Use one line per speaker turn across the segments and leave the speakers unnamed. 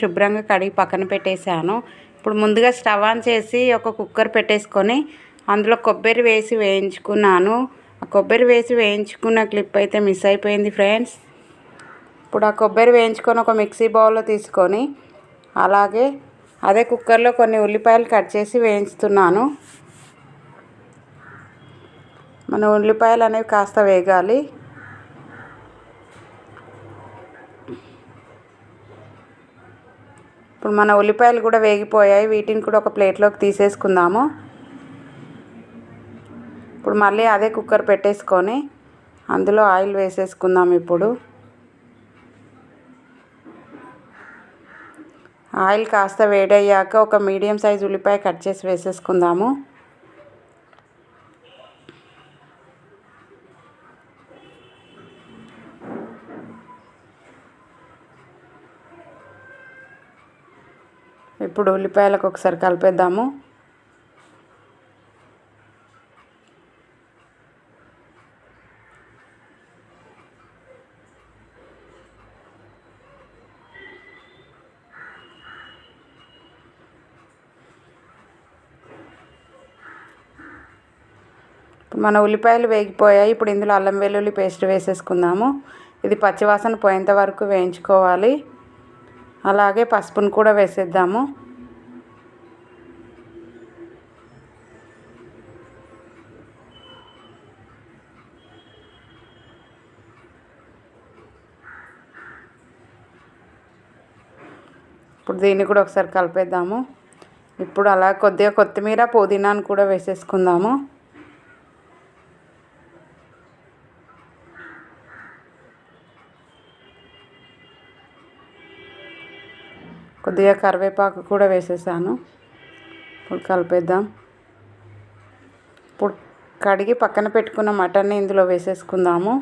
శుభ్రంగా కడిగి పక్కన పెట్టేశాను. ఇప్పుడు ముందుగా స్టవ్ ఆన్ చేసి ఒక కుక్కర్ పెట్టేసుకొని అందులో కొబ్బరి వేసి వేయించుకున్నాను. ఆ కొబ్బరి వేసి వేయించుకున్న క్లిప్ అయితే మిస్ అయిపోయింది ఫ్రెండ్స్. ఇప్పుడు ఆ కొబ్బరి వేయించుకొని ఒక మిక్సీ బౌల్లో తీసుకొని అలాగే అదే కుక్కర్లో కొన్ని ఉల్లిపాయలు కట్ చేసి వేయించుతున్నాను. మన ఉల్లిపాయలు అనేవి కాస్త వేగాలి. ఇప్పుడు మన ఉల్లిపాయలు కూడా వేగిపోయాయి. వీటిని కూడా ఒక ప్లేట్లోకి తీసేసుకుందాము. ఇప్పుడు మళ్ళీ అదే కుక్కర్ పెట్టేసుకొని అందులో ఆయిల్ వేసేసుకుందాం ఇప్పుడు. ఆయిల్ కాస్త వేడయ్యాక ఒక మీడియం సైజ్ ఉల్లిపాయ కట్ చేసి వేసేసుకుందాము. ఇప్పుడు ఉల్లిపాయలకు ఒకసారి కలిపేద్దాము. మన ఉల్లిపాయలు వేగిపోయాయి. ఇప్పుడు ఇందులో అల్లం వెల్లుల్లి పేస్ట్ వేసేసుకుందాము. ఇది పచ్చివాసన పోయేంత వరకు వేయించుకోవాలి. అలాగే పసుపును కూడా వేసేద్దాము. ఇప్పుడు దీన్ని కూడా ఒకసారి కలిపేద్దాము. ఇప్పుడు అలా కొద్దిగా కొత్తిమీర పుదీనాను కూడా వేసేసుకుందాము. కొద్దిగా కరివేపాకు కూడా వేసేసాను. ఇప్పుడు కలిపేద్దాం. ఇప్పుడు కడిగి పక్కన పెట్టుకున్న మటన్ని ఇందులో వేసేసుకుందాము.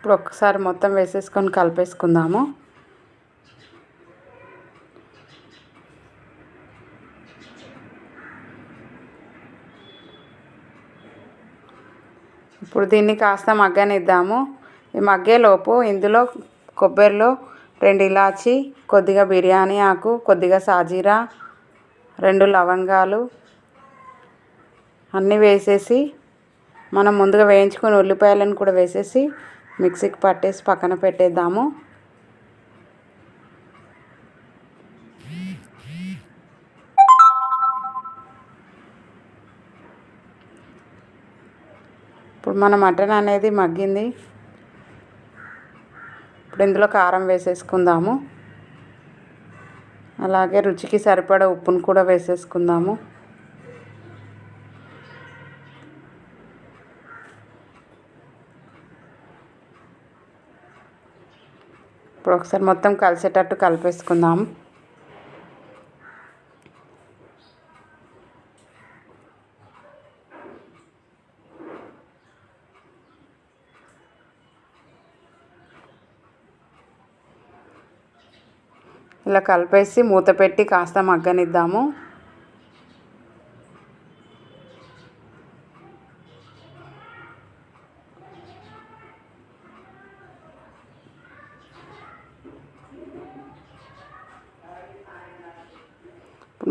ఇప్పుడు ఒక్కసారి మొత్తం వేసేసుకొని కలిపేసుకుందాము. ఇప్పుడు దీన్ని కాస్త మగ్గనిద్దాము. ఈ మగ్గేలోపు ఇందులో కొబ్బరిలో రెండు ఇలాచి కొద్దిగా బిర్యానీ ఆకు కొద్దిగా సాజీరా రెండు లవంగాలు అన్నీ వేసేసి మనం ముందుగా వేయించుకొని ఉల్లిపాయలను కూడా వేసేసి మిక్సీకి పట్టేసి పక్కన పెట్టేద్దాము. ఇప్పుడు మన మటన్ అనేది మగ్గింది. ఇప్పుడు ఇందులో కారం వేసేసుకుందాము. అలాగే రుచికి సరిపడా ఉప్పును కూడా వేసేసుకుందాము. ఇప్పుడు ఒకసారి మొత్తం కలిసేటట్టు కలిపేసుకుందాం. ఇలా కలిపేసి మూత పెట్టి కాస్త మగ్గనిద్దాము.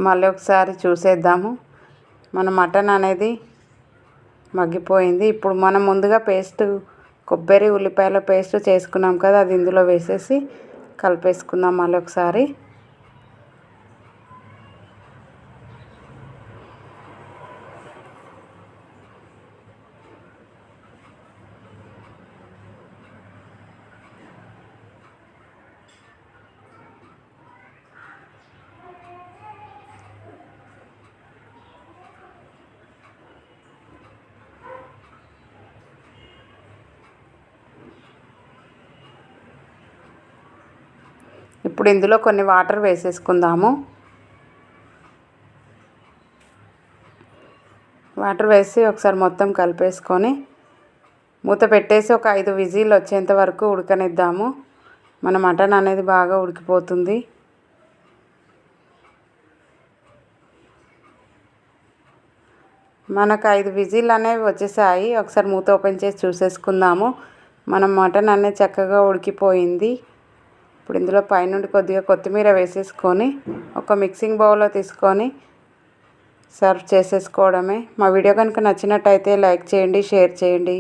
మళ్ళీ ఒకసారి చూసేద్దాము. మన మటన్ అనేది మగ్గిపోయింది. ఇప్పుడు మనం ముందుగా పేస్ట్ కొబ్బరి ఉల్లిపాయల పేస్ట్ చేసుకున్నాం కదా అది ఇందులో వేసేసి కలిపేసుకుందాం మళ్ళీ ఒకసారి. ఇప్పుడు ఇందులో కొన్ని వాటర్ వేసేసుకుందాము. వాటర్ వేసి ఒకసారి మొత్తం కలిపేసుకొని మూత పెట్టేసి ఒక ఐదు విజిల్ వచ్చేంత వరకు ఉడకనిద్దాము. మన మటన్ అనేది బాగా ఉడికిపోతుంది. మనకు ఐదు విజిల్ అనేవి వచ్చేసాయి. ఒకసారి మూత ఓపెన్ చేసి చూసేసుకుందాము. మనం మటన్ అనేది చక్కగా ఉడికిపోయింది. ఇప్పుడు ఇందులో పైనుండి కొద్దిగా కొత్తిమీర వేసేసుకొని ఒక మిక్సింగ్ బౌల్లో తీసుకొని సర్వ్ చేసేసుకోవడమే. మా వీడియో కనుక నచ్చినట్టయితే లైక్ చేయండి షేర్ చేయండి.